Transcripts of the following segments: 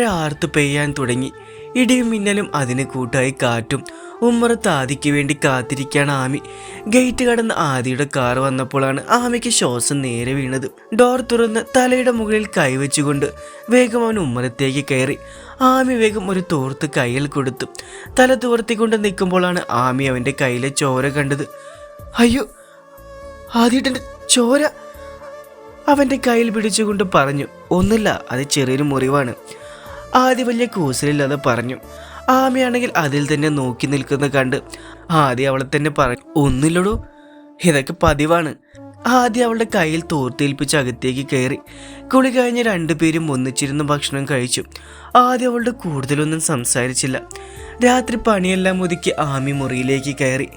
മഴ ആർത്തു പെയ്യാൻ തുടങ്ങി. ഇടിയും മിന്നലും അതിന് കൂട്ടായി കാറ്റും. ഉമ്മറത്ത് ആദിക്ക് വേണ്ടി കാത്തിരിക്കുകയാണ് ആമി. ഗേറ്റ് കടന്ന് ആദിയുടെ കാർ വന്നപ്പോഴാണ് ആമിക്ക് ശ്വാസം നേരെ വീണത്. ഡോർ തുറന്ന് തലയുടെ മുകളിൽ കൈവച്ചുകൊണ്ട് വേഗം അവൻ ഉമ്മറത്തേക്ക് കയറി. ആമി വേഗം ഒരു തോർത്ത് കയ്യിൽ കൊടുത്തു. തല തോർത്തിക്കൊണ്ട് നിൽക്കുമ്പോഴാണ് ആമി അവന്റെ കയ്യിലെ ചോര കണ്ടത്. അയ്യോ ആദ്യട്ടന്റെ ചോര. അവന്റെ കയ്യിൽ പിടിച്ചുകൊണ്ട് പറഞ്ഞു ഒന്നില്ല അത് ചെറിയൊരു മുറിവാണ്. ആദ്യം വലിയ കൂസലില്ലാതെ പറഞ്ഞു. ആമയാണെങ്കിൽ അതിൽ തന്നെ നോക്കി നിൽക്കുന്ന കണ്ട് ആദ്യം അവളെ തന്നെ പറഞ്ഞു ഒന്നില്ലടോ ഇതൊക്കെ പതിവാണ്. ആദ്യം അവളുടെ കയ്യിൽ തോർത്തേൽപ്പിച്ച് അകത്തേക്ക് കയറി. കുളി കഴിഞ്ഞ് രണ്ടുപേരും ഒന്നിച്ചിരുന്ന് ഭക്ഷണം കഴിച്ചു. ആദ്യം അവളുടെ കൂടുതലൊന്നും സംസാരിച്ചില്ല. രാത്രി പണിയെല്ലാം ഒതുക്കി ആമി മുറിയിലേക്ക് കയറി.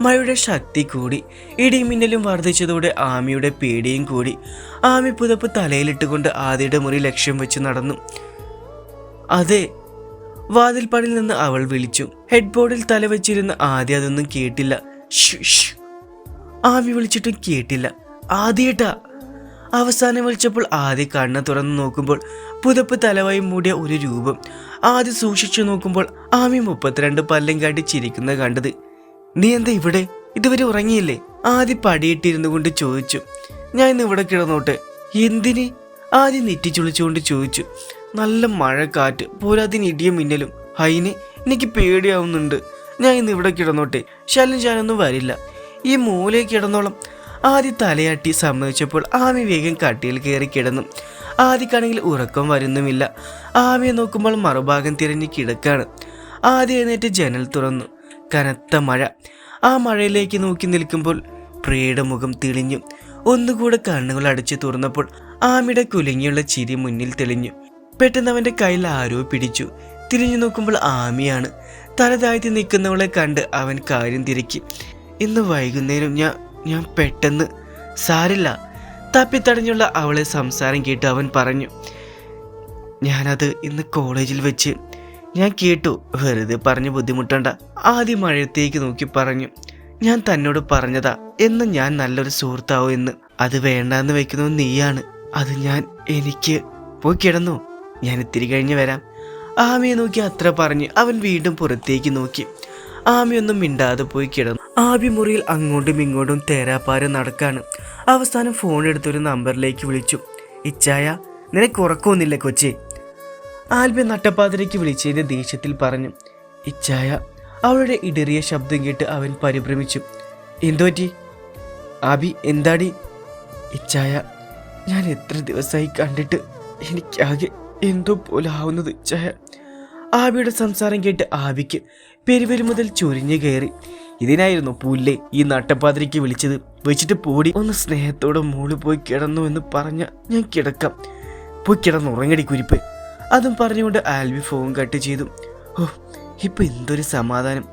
മഴയുടെ ശക്തി കൂടി. ഇടിമിന്നലും വർദ്ധിച്ചതോടെ ആമിയുടെ പേടിയും കൂടി. ആമി പുതപ്പ് തലയിലിട്ടുകൊണ്ട് ആദ്യയുടെ മുറി ലക്ഷ്യം വെച്ച് നടന്നു. അതെ. വാതിൽപ്പാടിൽ നിന്ന് അവൾ വിളിച്ചു. ഹെഡ്ബോർഡിൽ തലവെച്ചിരുന്ന് ആദ്യം അതൊന്നും കേട്ടില്ല. ആവി വിളിച്ചിട്ടും കേട്ടില്ല. ആദ്യേട്ടാ. അവസാനം വിളിച്ചപ്പോൾ ആദ്യ കണ്ണ് തുറന്നു നോക്കുമ്പോൾ പുതപ്പ് തലവായി മൂടിയ ഒരു രൂപം. ആദ്യം സൂക്ഷിച്ചു നോക്കുമ്പോൾ ആമി മുപ്പത്തിരണ്ട് പല്ലും കാട്ടി ചിരിക്കുന്ന കണ്ടത്. നീ എന്താ ഇവിടെ? ഇതുവരെ ഉറങ്ങിയില്ലേ? ആദ്യ പടിയിട്ടിരുന്നു കൊണ്ട് ചോദിച്ചു. ഞാൻ ഇന്ന് ഇവിടെ കിടന്നോട്ടെ. എന്തിന്? ആദ്യം നെറ്റിച്ചുളിച്ചുകൊണ്ട് ചോദിച്ചു. നല്ല മഴക്കാറ്റ് കാറ്റ് പോരാതിന് ഇടിയും മിന്നലും. ഹൈനെ എനിക്ക് പേടിയാവുന്നുണ്ട്. ഞാൻ ഇന്ന് ഇവിടെ കിടന്നോട്ടെ. ശല്യം ഞാനൊന്നും വരില്ല. ഈ മൂലയിൽ കിടന്നോളം. ആദ്യ തലയാട്ടി സമ്മതിച്ചപ്പോൾ ആമി വേഗം കട്ടിയിൽ കയറി കിടന്നു. ആദ്യക്കാണെങ്കിൽ ഉറക്കം വരുന്നുമില്ല. ആമിയെ നോക്കുമ്പോൾ മറുഭാഗം തിരഞ്ഞ് കിടക്കാണ്. ആദ്യം എഴുന്നേറ്റ് ജനൽ തുറന്നു. കനത്ത മഴ. ആ മഴയിലേക്ക് നോക്കി നിൽക്കുമ്പോൾ പ്രിയയുടെ മുഖം തെളിഞ്ഞു. ഒന്നുകൂടെ കണ്ണുകൾ അടച്ചു തുറന്നപ്പോൾ ആമിയുടെ കുലുങ്ങിയുള്ള ചിരി മുന്നിൽ തെളിഞ്ഞു. പെട്ടെന്ന് അവന്റെ കയ്യിൽ ആരോ പിടിച്ചു. തിരിഞ്ഞു നോക്കുമ്പോൾ ആമിയാണ്. തലതാഴ്ത്തി നിൽക്കുന്നവളെ കണ്ട് അവൻ കാര്യം തിരക്കി. ഇന്ന് വൈകുന്നേരം ഞാൻ ഞാൻ പെട്ടെന്ന് സാരില്ല. തപ്പിത്തടഞ്ഞുള്ള അവളെ സംസാരം കേട്ട് അവൻ പറഞ്ഞു ഞാനത് ഇന്ന് കോളേജിൽ വെച്ച് ഞാൻ കേട്ടു. വെറുതെ പറഞ്ഞ് ബുദ്ധിമുട്ടണ്ട. ആദ്യം മഴയത്തേക്ക് നോക്കി പറഞ്ഞു ഞാൻ തന്നോട് പറഞ്ഞതാ എന്ന് ഞാൻ നല്ലൊരു സുഹൃത്താവോ എന്ന്. അത് വേണ്ടാന്ന് വെക്കുന്നത് നീയാണ്. അത് ഞാൻ എനിക്ക് പോയി കിടന്നു. ഞാൻ ഇത്തിരി കഴിഞ്ഞ് വരാം. ആമിയെ നോക്കി അത്ര പറഞ്ഞ് അവൻ വീണ്ടും പുറത്തേക്ക് നോക്കി. ആമിയൊന്നും മിണ്ടാതെ പോയി കിടന്നു. ആബി മുറിയിൽ അങ്ങോട്ടും ഇങ്ങോട്ടും തേരാപ്പാര നടക്കാണ്. അവസാനം ഫോൺ എടുത്തൊരു നമ്പറിലേക്ക് വിളിച്ചു. ഇച്ചായ നിനക്ക് ഉറക്കമൊന്നുമില്ല കൊച്ചി? ആൽബി നട്ടപ്പാതിരയ്ക്ക് വിളിച്ചതിന്റെ ദേഷ്യത്തിൽ പറഞ്ഞു. ഇച്ചായ അവളുടെ ഇടറിയ ശബ്ദം കേട്ട് അവൻ പരിഭ്രമിച്ചു. എന്തോറ്റി? ആബി എന്താടി? ഇച്ചായ ഞാൻ എത്ര ദിവസമായി കണ്ടിട്ട് എനിക്കാകെ എന്തോ പോലെ ആവുന്നത് ഇച്ചായ ആവിയുടെ സംസാരം കേട്ട് ആവിക്ക് പെരുവരി മുതൽ ചൊരിഞ്ഞു കയറി. ഇതിനായിരുന്നു പുല്ലെ ഈ നട്ടപ്പാതിരിക്ക് വിളിച്ചത്. വെച്ചിട്ട് പോടി. ഒന്ന് സ്നേഹത്തോടെ മോൾ പോയി കിടന്നു എന്ന് പറഞ്ഞ ഞാൻ കിടക്കാം. പോയി കിടന്നുറങ്ങടി കുരിപ്പ്. അതും പറഞ്ഞുകൊണ്ട് ആൽബി ഫോൺ കട്ട് ചെയ്തു. ഓ ഇപ്പൊ എന്തൊരു സമാധാനം.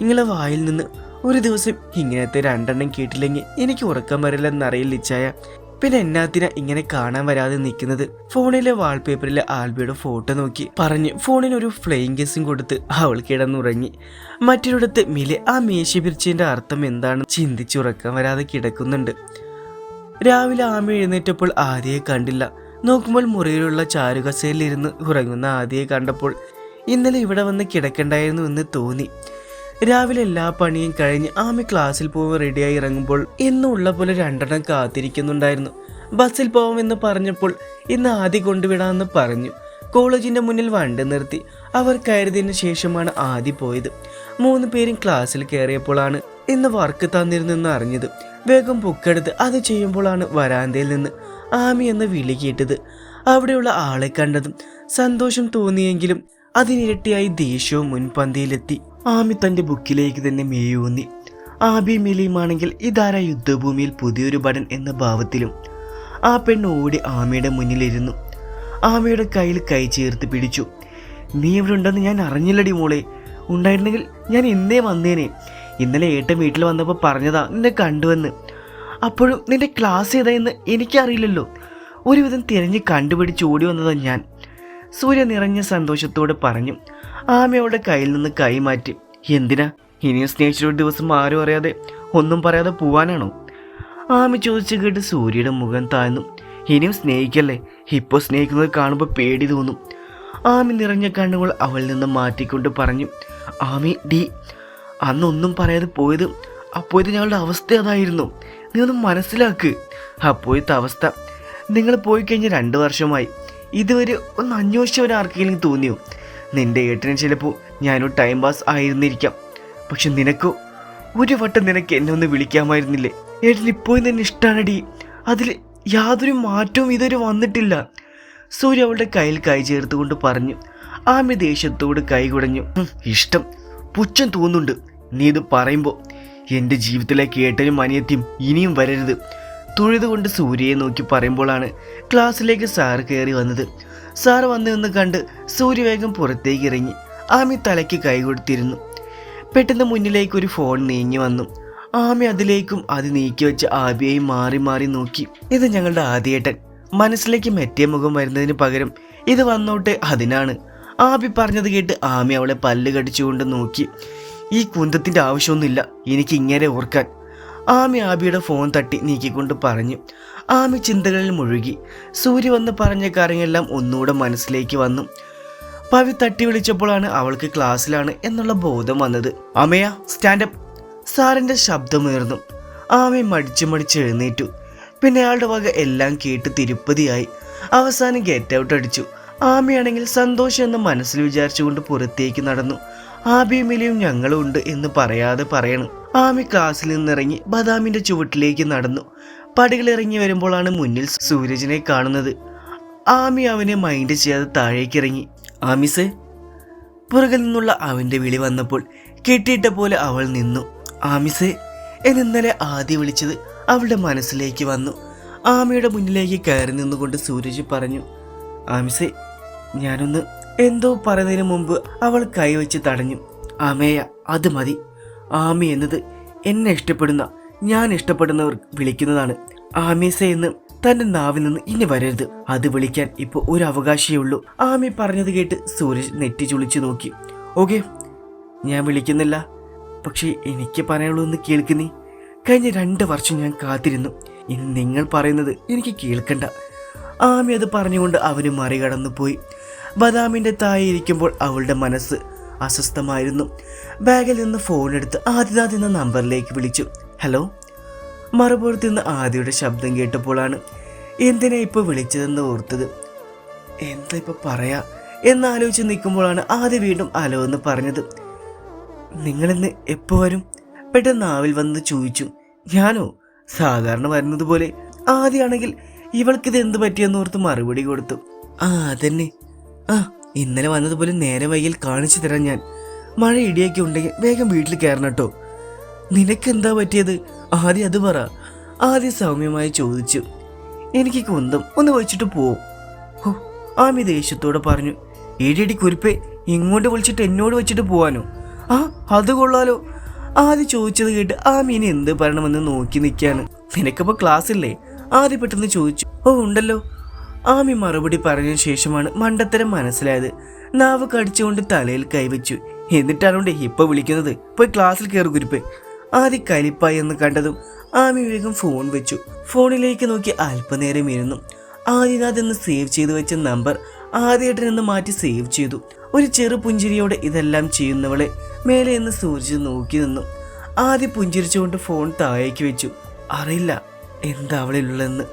നിങ്ങളെ വായിൽ നിന്ന് ഒരു ദിവസം ഇങ്ങനത്തെ രണ്ടെണ്ണം കേട്ടില്ലെങ്കിൽ എനിക്ക് ഉറക്കം വരില്ലെന്നറിയില്ല ഇച്ചായ പിന്നെ എന്നാത്തിനാ ഇങ്ങനെ കാണാൻ വരാതെ നിൽക്കുന്നത്? ഫോണിലെ വാൾപേപ്പറിലെ ആൽബിയുടെ ഫോട്ടോ നോക്കി പറഞ്ഞ് ഫോണിന് ഒരു ഫ്ലെയിങ് കേസും കൊടുത്ത് അവൾ കിടന്നുറങ്ങി. മറ്റൊരിടത്ത് മിലെ ആ മേശ പിരിച്ചതിന്റെ അർത്ഥം എന്താണ് ചിന്തിച്ചുറക്കാൻ വരാതെ കിടക്കുന്നുണ്ട്. രാവിലെ ആമി എഴുന്നേറ്റപ്പോൾ ആദ്യയെ കണ്ടില്ല. നോക്കുമ്പോൾ മുറിയിലുള്ള ചാരുകസയിലിരുന്ന് ഉറങ്ങുന്ന ആദ്യയെ കണ്ടപ്പോൾ ഇന്നലെ ഇവിടെ വന്ന് കിടക്കണ്ടായിരുന്നു എന്ന് തോന്നി. രാവിലെ എല്ലാ പണിയും കഴിഞ്ഞ് ആമി ക്ലാസ്സിൽ പോകാൻ റെഡിയായി ഇറങ്ങുമ്പോൾ ഇന്നുള്ള പോലെ രണ്ടെണ്ണം കാത്തിരിക്കുന്നുണ്ടായിരുന്നു. ബസ്സിൽ പോവാമെന്ന് പറഞ്ഞപ്പോൾ ഇന്ന് ആദ്യം കൊണ്ടുവിടാമെന്ന് പറഞ്ഞു. കോളേജിന്റെ മുന്നിൽ വണ്ടി നിർത്തി. അവർ കയറിയതിനു ശേഷമാണ് ആദ്യ പോയത്. മൂന്ന് പേരും ക്ലാസ്സിൽ കയറിയപ്പോഴാണ് ഇന്ന് വർക്ക് തന്നിരുന്നെന്ന് അറിഞ്ഞത്. വേഗം ബുക്കെടുത്ത് അത് ചെയ്യുമ്പോഴാണ് വരാന്തയിൽ നിന്ന് ആമി എന്ന് വിളി കേട്ടത്. അവിടെയുള്ള ആളെ കണ്ടതും സന്തോഷം തോന്നിയെങ്കിലും അതിനിരട്ടിയായി ദേഷ്യവും മുൻപന്തിയിലെത്തി. ആമി തന്റെ ബുക്കിലേക്ക് തന്നെ മേയൂന്നി. ആബി മിലിയുമാണെങ്കിൽ ഇതാരാ യുദ്ധഭൂമിയിൽ പുതിയൊരു ഭടൻ എന്ന ഭാവത്തിലും. ആ പെണ്ണ് ഓടി ആമയുടെ മുന്നിലിരുന്നു. ആമയുടെ കയ്യിൽ കൈ ചേർത്ത് പിടിച്ചു. നീ ഇവിടെ ഉണ്ടെന്ന് ഞാൻ അറിഞ്ഞില്ലടി മോളെ. ഉണ്ടായിരുന്നെങ്കിൽ ഞാൻ ഇന്നേ വന്നേനെ. ഇന്നലെ ഏട്ടൻ വീട്ടിൽ വന്നപ്പോൾ പറഞ്ഞതാ നിന്നെ കണ്ടുവന്ന്. അപ്പോഴും നിന്റെ ക്ലാസ് ഏതായെന്ന് എനിക്കറിയില്ലല്ലോ. ഒരുവിധം തിരഞ്ഞ് കണ്ടുപിടിച്ച് ഓടി വന്നതാ ഞാൻ. സൂര്യ നിറഞ്ഞ സന്തോഷത്തോടെ പറഞ്ഞു. ആമയുടെ കയ്യിൽ നിന്ന് കൈമാറ്റി. എന്തിനാ? ഇനിയും സ്നേഹിച്ചൊരു ദിവസം ആരും അറിയാതെ ഒന്നും പറയാതെ പോവാനാണോ? ആമ ചോദിച്ചു കേട്ട് സൂര്യയുടെ മുഖം താഴ്ന്നു. ഇനിയും സ്നേഹിക്കല്ലേ? ഇപ്പോൾ സ്നേഹിക്കുന്നത് കാണുമ്പോൾ പേടി തോന്നും. ആമി നിറഞ്ഞ കണ്ണുകൾ അവളിൽ നിന്ന് മാറ്റിക്കൊണ്ട് പറഞ്ഞു ആമി ഡി അന്നൊന്നും പറയാതെ പോയത് അപ്പോഴത്തെ ഞങ്ങളുടെ അവസ്ഥ അതായിരുന്നു. നീ ഒന്ന് മനസ്സിലാക്ക്. അപ്പോഴത്തെ അവസ്ഥ? നിങ്ങൾ പോയി കഴിഞ്ഞ് രണ്ട് വർഷമായി. ഇതുവരെ ഒന്ന് അന്വേഷിച്ചവരാർക്കെങ്കിലും തോന്നിയോ? നിന്റെ ഏട്ടന് ചിലപ്പോൾ ഞാനൊരു ടൈം പാസ് ആയിരുന്നിരിക്കാം. പക്ഷെ നിനക്കോ? ഒരു വട്ടം നിനക്ക് എന്നെ ഒന്ന് വിളിക്കാമായിരുന്നില്ലേ? ഏട്ടൻ ഇപ്പോഴും തന്നെ ഇഷ്ടമാണടി അതിൽ യാതൊരു മാറ്റവും ഇതുവരെ വന്നിട്ടില്ല. സൂര്യ അവളുടെ കയ്യിൽ കൈ ചേർത്തുകൊണ്ട് പറഞ്ഞു. ആമി ദേഷ്യത്തോട് കൈ കുടഞ്ഞു. ഇഷ്ടം. പുച്ഛം തോന്നുന്നുണ്ട്. നീ ഇത് പറയുമ്പോൾ എന്റെ ജീവിതത്തിലേക്ക് ഏട്ടനും അനിയത്തിയും ഇനിയും വരരുത്. തൊഴുതുകൊണ്ട് സൂര്യയെ നോക്കി പറയുമ്പോഴാണ് ക്ലാസ്സിലേക്ക് സാറ് കയറി വന്നത്. സാർ വന്നു നിന്ന് കണ്ട് സൂര്യവേഗം പുറത്തേക്ക് ഇറങ്ങി. ആമി തലയ്ക്ക് കൈ കൊടുത്തിരുന്നു. പെട്ടെന്ന് മുന്നിലേക്കൊരു ഫോൺ നീങ്ങി വന്നു. ആമി അതിലേക്കും അത് നീക്കി വെച്ച് ആബിയെയും മാറി മാറി നോക്കി. ഇത് ഞങ്ങളുടെ ആദ്യേട്ടൻ. മനസ്സിലേക്ക് മെറ്റിയ മുഖം വരുന്നതിന് പകരം ഇത് വന്നോട്ടെ അതിനാണ്. ആബി പറഞ്ഞത് കേട്ട് ആമി അവളെ പല്ല് കടിച്ചുകൊണ്ട് നോക്കി. ഈ കുന്തത്തിന്റെ ആവശ്യമൊന്നുമില്ല. എനിക്ക് ഇങ്ങനെ ഓർക്കാൻ. ആമി ആബിയുടെ ഫോൺ തട്ടി നീക്കിക്കൊണ്ട് പറഞ്ഞു ആമി ചിന്തകളിൽ മുഴുകി. സൂര്യ വന്ന് പറഞ്ഞ കാര്യങ്ങളെല്ലാം ഒന്നുകൂടെ മനസ്സിലേക്ക് വന്നു. പവി തട്ടി വിളിച്ചപ്പോഴാണ് അവൾക്ക് ക്ലാസ്സിലാണ് എന്നുള്ള ബോധം വന്നത്. അമയ സ്റ്റാൻഡപ്പ് സാറിന്റെ ശബ്ദമുയർന്നു. ആമി മടിച്ചു മടിച്ച് എഴുന്നേറ്റു. പിന്നെ അയാളുടെ വക എല്ലാം കേട്ട് തിരുപ്പതിയായി. അവസാനം ഗെറ്റ് ഔട്ട് അടിച്ചു. ആമിയാണെങ്കിൽ സന്തോഷം എന്ന് മനസ്സിൽ വിചാരിച്ചുകൊണ്ട് പുറത്തേക്ക് നടന്നു. ആബിയും മിലിയും ഞങ്ങളുണ്ട് എന്ന് പറയാതെ പറയണം. ആമി ക്ലാസ്സിൽ നിന്നിറങ്ങി ബദാമിന്റെ ചുവട്ടിലേക്ക് നടന്നു. പടികളിറങ്ങി വരുമ്പോഴാണ് മുന്നിൽ സൂരജിനെ കാണുന്നത്. ആമി അവനെ മൈൻഡ് ചെയ്യാതെ താഴേക്ക് ഇറങ്ങി ആമിസേ പുറകിൽ നിന്നുള്ള അവന്റെ വിളി വന്നപ്പോൾ കെട്ടിയിട്ട പോലെ അവൾ നിന്നു. ആമിസേ എന്നിന്നലെ ആദ്യം വിളിച്ചത് അവളുടെ മനസ്സിലേക്ക് വന്നു. ആമയുടെ മുന്നിലേക്ക് കയറി നിന്നുകൊണ്ട് സൂരജ് പറഞ്ഞു ആമിസേ ഞാനൊന്ന് എന്തോ പറയുന്നതിന് മുമ്പ് അവൾ കൈവച്ച് തടഞ്ഞു. ആമേയ അത് മതി. ആമി എന്നത് എന്നെ ഇഷ്ടപ്പെടുന്ന ഞാൻ ഇഷ്ടപ്പെടുന്നവർ വിളിക്കുന്നതാണ്. ആമീസ എന്ന് തന്റെ നാവിൽ നിന്ന് ഇനി വരരുത്. അത് വിളിക്കാൻ ഇപ്പോൾ ഒരു അവകാശമേ ഉള്ളൂ. ആമി പറഞ്ഞത് കേട്ട് സൂരജ് നെറ്റി ചുളിച്ചു നോക്കി. ഓക്കെ ഞാൻ വിളിക്കുന്നില്ല. പക്ഷേ എനിക്ക് പറയാനുള്ളൂ എന്ന് കേൾക്കുന്നേ കഴിഞ്ഞ രണ്ട് വർഷം ഞാൻ കാത്തിരുന്നു. ഇനി നിങ്ങൾ പറയുന്നത് എനിക്ക് കേൾക്കണ്ട. ആമി അത് പറഞ്ഞുകൊണ്ട് അവന് മറികടന്നു പോയി ബദാമിന്റെ തായി ഇരിക്കുമ്പോൾ അവളുടെ മനസ്സ് അസ്വസ്ഥമായിരുന്നു. ബാഗിൽ നിന്ന് ഫോൺ എടുത്ത് ആദിനാഥ് എന്ന നമ്പറിലേക്ക് വിളിച്ചു. ഹലോ മറുപുറത്ത് നിന്ന് ആദിയുടെ ശബ്ദം കേട്ടപ്പോഴാണ് എന്തിനാ ഇപ്പോൾ വിളിച്ചതെന്ന് ഓർത്തത്? എന്താ ഇപ്പൊ പറയാ? എന്നാലോചിച്ച് നിൽക്കുമ്പോഴാണ് ആദ്യ വീണ്ടും അലോ എന്ന് പറഞ്ഞത്. നിങ്ങളിന്ന് എപ്പോ വരും? പെട്ടെന്ന് നാവിൽ വന്ന് ചോദിച്ചു. ഞാനോ? സാധാരണ വരുന്നത് പോലെ ആദ്യമാണെങ്കിൽ ഇവൾക്കിത് എന്ത് പറ്റിയെന്ന് ഓർത്ത് മറുപടി കൊടുത്തു. ആ അതന്നെ. ആ ഇന്നലെ വന്നതുപോലെ നേരെ വൈകിൽ കാണിച്ചു തരാം ഞാൻ. മഴ ഇടിയൊക്കെ ഉണ്ടെങ്കിൽ വേഗം വീട്ടിൽ കയറണം കേട്ടോ. നിനക്കെന്താ പറ്റിയത്? ആദ്യം അത് പറ. ആദ്യം സൗമ്യമായി ചോദിച്ചു. എനിക്ക് കുന്തം. ഒന്ന് വെച്ചിട്ട് പോവും ഹോ ആമി ദേഷ്യത്തോടെ പറഞ്ഞു. ഏടിയടി കുരിപ്പേ ഇങ്ങോട്ട് വിളിച്ചിട്ട് എന്നോട് വെച്ചിട്ട് പോവാനോ? ആ അത് കൊള്ളാലോ. ആദ്യം ചോദിച്ചത് കേട്ട് ആമി ഇനി എന്ത് പറയണമെന്ന് നോക്കി നിൽക്കുകയാണ്. നിനക്കിപ്പോൾ ക്ലാസ് ഇല്ലേ? ആദ്യം പെട്ടെന്ന് ചോദിച്ചു. ഓ ഉണ്ടല്ലോ. ആമി മറുപടി പറഞ്ഞ ശേഷമാണ് മണ്ടത്തരം മനസ്സിലായത്. നാവ് കടിച്ചുകൊണ്ട് തലയിൽ കൈവച്ചു. എന്നിട്ടാണോണ്ട് ഇപ്പൊ വിളിക്കുന്നത്? പോയി ക്ലാസ്സിൽ കയറി കുരുപ്പ് ആദ്യ കലിപ്പായി എന്ന് കണ്ടതും ആമി വേഗം ഫോൺ വെച്ചു. ഫോണിലേക്ക് നോക്കി അല്പനേരം ഇരുന്നു. ആദിനാഥ് എന്ന് സേവ് ചെയ്തു വെച്ച നമ്പർ ആദ്യേട്ടൻ എന്ന് മാറ്റി സേവ് ചെയ്തു. ഒരു ചെറു പുഞ്ചിരിയോടെ ഇതെല്ലാം ചെയ്യുന്നവളെ മേലെ എന്ന് സൂര്ജ് നോക്കി നിന്നു. ആദ്യം പുഞ്ചിരിച്ചുകൊണ്ട് ഫോൺ താഴേക്ക് വെച്ചു. അറിയില്ല എന്താ അവളിലുള്ളതെന്ന്.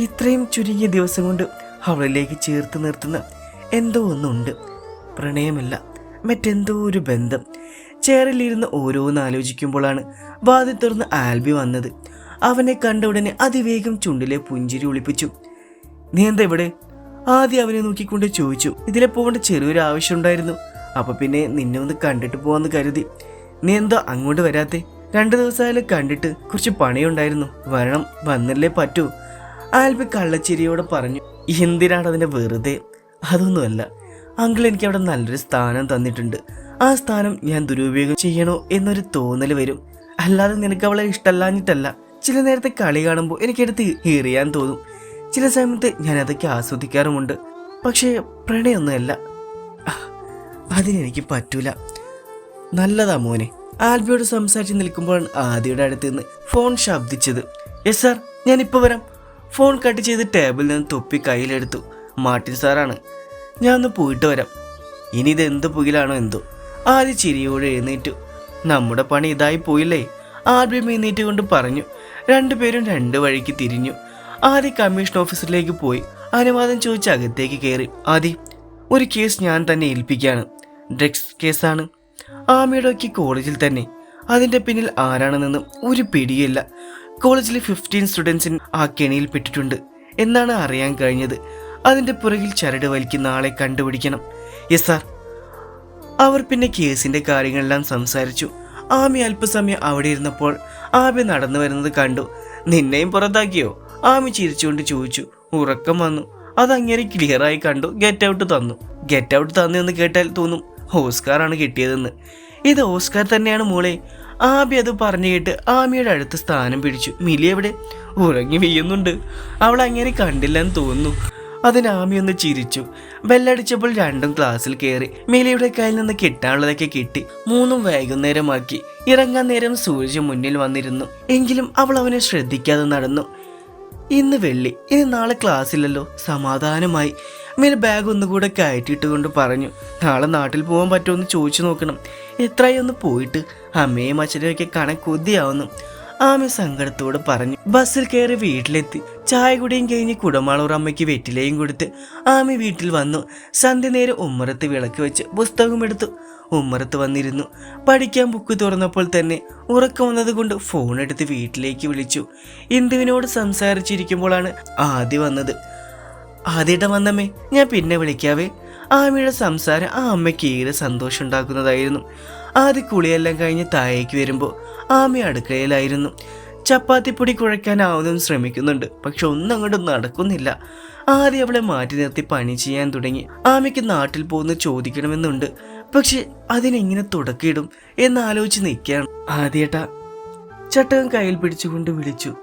ഇത്രയും ചുരുങ്ങിയ ദിവസം കൊണ്ട് അവളിലേക്ക് ചേർത്ത് നിർത്തുന്ന എന്തോ ഒന്നുണ്ട്. പ്രണയമല്ല മറ്റെന്തോ ഒരു ബന്ധം. ചേറിലിരുന്ന് ഓരോന്ന് ആലോചിക്കുമ്പോഴാണ് വാതിൽ തുറന്ന് ആൽബി വന്നത്. അവനെ കണ്ട ഉടനെ അതിവേഗം ചുണ്ടിലെ പുഞ്ചിരി ഒളിപ്പിച്ചു. നീ എന്താ ഇവിടെ? ആദ്യം അവനെ നോക്കിക്കൊണ്ട് ചോദിച്ചു. ഇതിലെ പോകേണ്ട ചെറിയൊരു ആവശ്യമുണ്ടായിരുന്നു അപ്പൊ പിന്നെ നിന്നെ ഒന്ന് കണ്ടിട്ട് പോവാന്ന് കരുതി. നീ എന്താ അങ്ങോട്ട് വരാത്തെ? രണ്ടു ദിവസമായാലും കണ്ടിട്ട് കുറച്ച് പണിയുണ്ടായിരുന്നു. വരണം വന്നല്ലേ പറ്റൂ. ആൽബി കള്ളച്ചിരിയോട് പറഞ്ഞു എന്തിനാണ് അതിന്റെ വെറുതെ? അതൊന്നുമല്ല. അങ്കിൾ എനിക്ക് അവിടെ നല്ലൊരു സ്ഥാനം തന്നിട്ടുണ്ട്. ആ സ്ഥാനം ഞാൻ ദുരുപയോഗം ചെയ്യണോ എന്നൊരു തോന്നൽ വരും. അല്ലാതെ നിനക്ക് അവളെ ഇഷ്ടമല്ലാഞ്ഞിട്ടല്ല. ചില നേരത്തെ കളി കാണുമ്പോൾ എനിക്കെടുത്ത് എറിയാൻ തോന്നും. ചില സമയത്ത് ഞാൻ അതൊക്കെ ആസ്വദിക്കാറുമുണ്ട്. പക്ഷേ പ്രണയൊന്നുമല്ല. അതിനെനിക്ക് പറ്റൂല. നല്ലതാ മോനെ. ആൽബിയോട് സംസാരിച്ച് നിൽക്കുമ്പോഴാണ് ആദിയുടെ അടുത്ത് നിന്ന് ഫോൺ ശബ്ദിച്ചത്. യെസ് സാർ ഞാനിപ്പോൾ വരാം. ഫോൺ കട്ട് ചെയ്ത് ടേബിളിൽ നിന്ന് തൊപ്പി കയ്യിലെടുത്തു. മാർട്ടിൻ സാറാണ്. ഞാൻ ഒന്ന് പോയിട്ട് വരാം. ഇനി ഇത് എന്ത് പുകിലാണോ എന്തോ. ആദ്യ ചിരിയോടെ എഴുന്നേറ്റു. നമ്മുടെ പണി ഇതായി പോയില്ലേ? ആദ്യം എഴുന്നേറ്റ് കൊണ്ട് പറഞ്ഞു. രണ്ടുപേരും രണ്ട് വഴിക്ക് തിരിഞ്ഞു. ആദ്യ കമ്മീഷൻ ഓഫീസിലേക്ക് പോയി. അനുവാദം ചോദിച്ച് അകത്തേക്ക് കയറി. ആദി ഒരു കേസ് ഞാൻ തന്നെ ഏൽപ്പിക്കുകയാണ്. ഡ്രഗ്സ് കേസാണ്. ആമയുടെ ഒക്കെ കോളേജിൽ തന്നെ. അതിന്റെ പിന്നിൽ ആരാണെന്നൊന്നും ഒരു പിടിയില്ല കോളേജിലെ ഫിഫ്റ്റീൻ സ്റ്റുഡൻസിന് ആ കെണിയിൽ പെട്ടിട്ടുണ്ട് എന്നാണ് അറിയാൻ കഴിഞ്ഞത്. അതിന്റെ പുറകിൽ ചരട് വലിക്കുന്ന ആളെ കണ്ടുപിടിക്കണം. യെസ് സാർ അവർ പിന്നെ കേസിന്റെ കാര്യങ്ങളെല്ലാം സംസാരിച്ചു. ആമി അല്പസമയം അവിടെ ഇരുന്നപ്പോൾ ആമി നടന്നു വരുന്നത് കണ്ടു. നിന്നെയും പുറത്താക്കിയോ? ആമി ചിരിച്ചുകൊണ്ട് ചോദിച്ചു. ഉറക്കം വന്നു. അത് അങ്ങനെ ക്ലിയറായി കണ്ടു. ഗെറ്റ് ഔട്ട് തന്നു. ഗെറ്റ് ഔട്ട് തന്നു എന്ന് കേട്ടാൽ തോന്നും. ഓസ്കാറാണ് കിട്ടിയതെന്ന്. ഇത് ഓസ്കാർ തന്നെയാണ് മോളെ. ആബി അത് പറഞ്ഞു കേട്ട് ആമിയുടെ അടുത്ത് സ്ഥാനം പിടിച്ചു. മിലി എവിടെ? ഉറങ്ങി വീയുന്നുണ്ട് അവൾ അങ്ങനെ കണ്ടില്ലെന്ന് തോന്നുന്നു. അതിന് ആമി ഒന്ന് ചിരിച്ചു. ബെല്ലടിച്ചപ്പോൾ രണ്ടും ക്ലാസ്സിൽ കയറി. മിലിയുടെ കയ്യിൽ നിന്ന് കിട്ടാനുള്ളതൊക്കെ കിട്ടി. മൂന്നും വൈകുന്നേരമാക്കി. ഇറങ്ങാൻ നേരം സൂര്യ മുന്നിൽ വന്നിരുന്നു. എങ്കിലും അവൾ അവനെ ശ്രദ്ധിക്കാതെ നടന്നു. ഇന്ന് വെള്ളി. ഇനി നാളെ ക്ലാസ്സില്ലല്ലോ. സമാധാനമായി. മേൽ ബാഗ് ഒന്നുകൂടെ കയറ്റിയിട്ട് കൊണ്ട് പറഞ്ഞു നാളെ നാട്ടിൽ പോകാൻ പറ്റുമെന്ന് ചോദിച്ചു നോക്കണം. എത്രയും ഒന്ന് പോയിട്ട് അമ്മയും അച്ഛനെയൊക്കെ കാണാൻ കൊതിയാവുന്നു. ആമി സങ്കടത്തോട് പറഞ്ഞു ബസ്സിൽ കയറി വീട്ടിലെത്തി. ചായ കുടിയും കഴിഞ്ഞ് കുടമാളൂർ അമ്മയ്ക്ക് വെറ്റിലയും കൊടുത്ത് ആമി വീട്ടിൽ വന്നു. സന്ധ്യ നേരം ഉമ്മറത്ത് വിളക്ക് വെച്ച് പുസ്തകം എടുത്തു. ഉമ്മറത്ത് വന്നിരുന്നു. പഠിക്കാൻ ബുക്ക് തുറന്നപ്പോൾ തന്നെ ഉറക്കം വന്നതുകൊണ്ട് ഫോൺ എടുത്ത് വീട്ടിലേക്ക് വിളിച്ചു. ഇന്ദുവിനോട് സംസാരിച്ചിരിക്കുമ്പോഴാണ് ആദ്യം വന്നത്. ആദ്യമായിട്ട് വന്നമ്മേ. ഞാൻ പിന്നെ വിളിക്കാവേ. ആമിയുടെ സംസാരം ആ അമ്മയ്ക്ക് ഏറെ സന്തോഷം ഉണ്ടാക്കുന്നതായിരുന്നു. ആദ്യ കുളിയെല്ലാം കഴിഞ്ഞ് താഴേക്ക് വരുമ്പോൾ ആമ അടുക്കളയിലായിരുന്നു. ചപ്പാത്തിപ്പൊടി കുഴയ്ക്കാനാവുന്നതും ശ്രമിക്കുന്നുണ്ട്. പക്ഷെ ഒന്നും അങ്ങോട്ട് നടക്കുന്നില്ല. ആദ്യം അവളെ മാറ്റി നിർത്തി പണി ചെയ്യാൻ തുടങ്ങി. ആമയ്ക്ക് നാട്ടിൽ പോകുന്ന ചോദിക്കണമെന്നുണ്ട്. പക്ഷെ അതിനെങ്ങനെ തുടക്കിയിടും എന്നാലോചിച്ച് നിൽക്കുകയാണ്. ആദ്യേട്ടാ ചട്ടകം കയ്യിൽ പിടിച്ചുകൊണ്ട് വിളിച്ചു.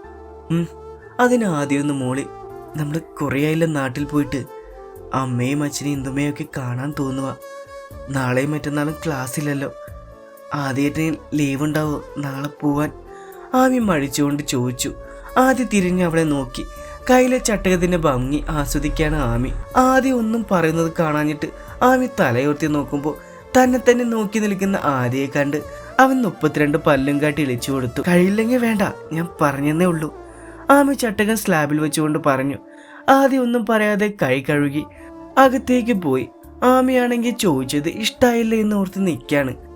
അതിന് ഒന്ന് മോളി. നമ്മൾ കുറേയായില്ല നാട്ടിൽ പോയിട്ട്. അമ്മയും അച്ഛനെയും ഇന്ദുമ്മയും ഒക്കെ കാണാൻ തോന്നുക നാളെയും മറ്റന്നാളും ക്ലാസ്സില്ലല്ലോ. ആദ്യമായിട്ട് ലീവ് ഉണ്ടാവോ നാളെ പോവാൻ. ആമി മഴിച്ചുകൊണ്ട് ചോദിച്ചു. ആദ്യം തിരിഞ്ഞ് അവളെ നോക്കി. കയ്യിലെ ചട്ടകത്തിന്റെ ഭംഗി ആസ്വദിക്കാണ് ആമി. ആദ്യം ഒന്നും പറയുന്നത് കാണാഞ്ഞിട്ട് ആമി തലയുർത്തി നോക്കുമ്പോൾ തന്നെ തന്നെ നോക്കി നിൽക്കുന്ന ആദ്യയെ കണ്ട് അവൻ മുപ്പത്തിരണ്ട് പല്ലും കാട്ടി ഇളിച്ചു കൊടുത്തു. കഴിയില്ലെങ്കിൽ വേണ്ട ഞാൻ പറഞ്ഞെന്നേ ഉള്ളൂ. ആമി ചട്ടകൻ സ്ലാബിൽ വെച്ചുകൊണ്ട് പറഞ്ഞു ആദ്യം ഒന്നും പറയാതെ കൈ കഴുകി. അകത്തേക്ക് പോയി. ആമിയാണെങ്കിൽ ചോദിച്ചത് ഇഷ്ടായില്ല? എന്ന് ഓർത്ത് നിൽക്കാണ്.